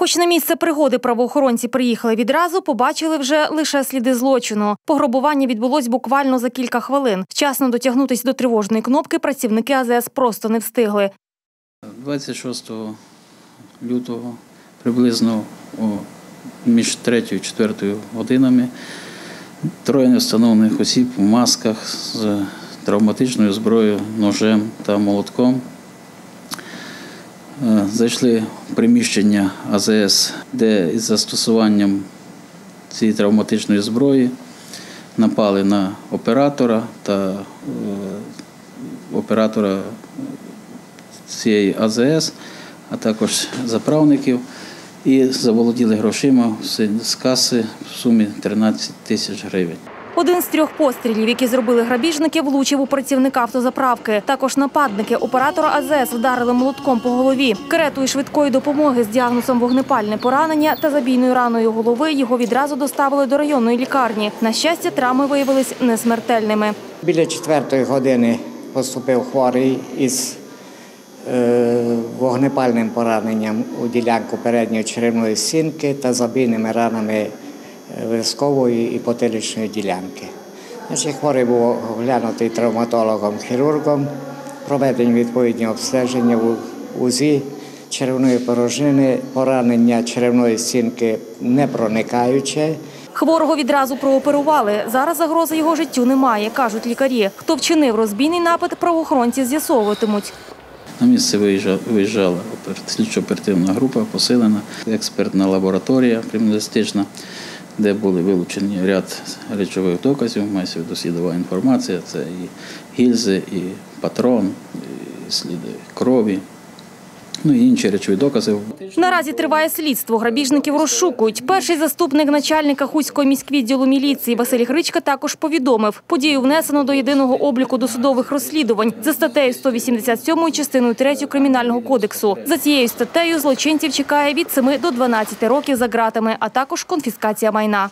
Хоч на місце пригоди правоохоронці приїхали відразу, побачили вже лише сліди злочину. Пограбування відбулось буквально за кілька хвилин. Вчасно дотягнутись до тривожної кнопки працівники АЗС просто не встигли. 26 лютого приблизно між 3 і 4 годинами троє невстановлених осіб в масках з травматичною зброєю, ножем та молотком зайшли в приміщення АЗС, де із застосуванням цієї травматичної зброї напали на оператора та е, оператора цієї АЗС, а також заправників, і заволоділи грошима з каси в сумі 13 тисяч гривень. Один з трьох пострілів, які зробили грабіжники, влучив у працівника автозаправки. Також нападники оператора АЗС вдарили молотком по голові. Каретою швидкої допомоги з діагнозом вогнепальне поранення та забійною раною голови його відразу доставили до районної лікарні. На щастя, травми виявились несмертельними. Біля четвертої години поступив хворий із е, вогнепальним пораненням у ділянку передньої черевної стінки та забійними ранами вискової і потиличної ділянки. Значить, хворий був оглянутий травматологом-хірургом, проведені відповідні обстеження в УЗІ черевної порожнини, поранення черевної стінки не проникаюче. Хворого відразу прооперували. Зараз загрози його життю немає, кажуть лікарі. Хто вчинив розбійний напад, правоохоронці з'ясовуватимуть. На місце виїжджала слідчо-оперативна група, посилена, експертна лабораторія криміналістична, де були вилучені ряд речових доказів, мається в інформація. Це і гільзи, і патрон, і сліди крові, ну і інші речові докази. Наразі триває слідство. Грабіжників розшукують. Перший заступник начальника Хуського міськвідділу міліції Василь Гричка також повідомив. Подію внесено до єдиного обліку досудових розслідувань за статтею 187 частиною 3 Кримінального кодексу. За цією статтею злочинців чекає від 7 до 12 років за ґратами, а також конфіскація майна.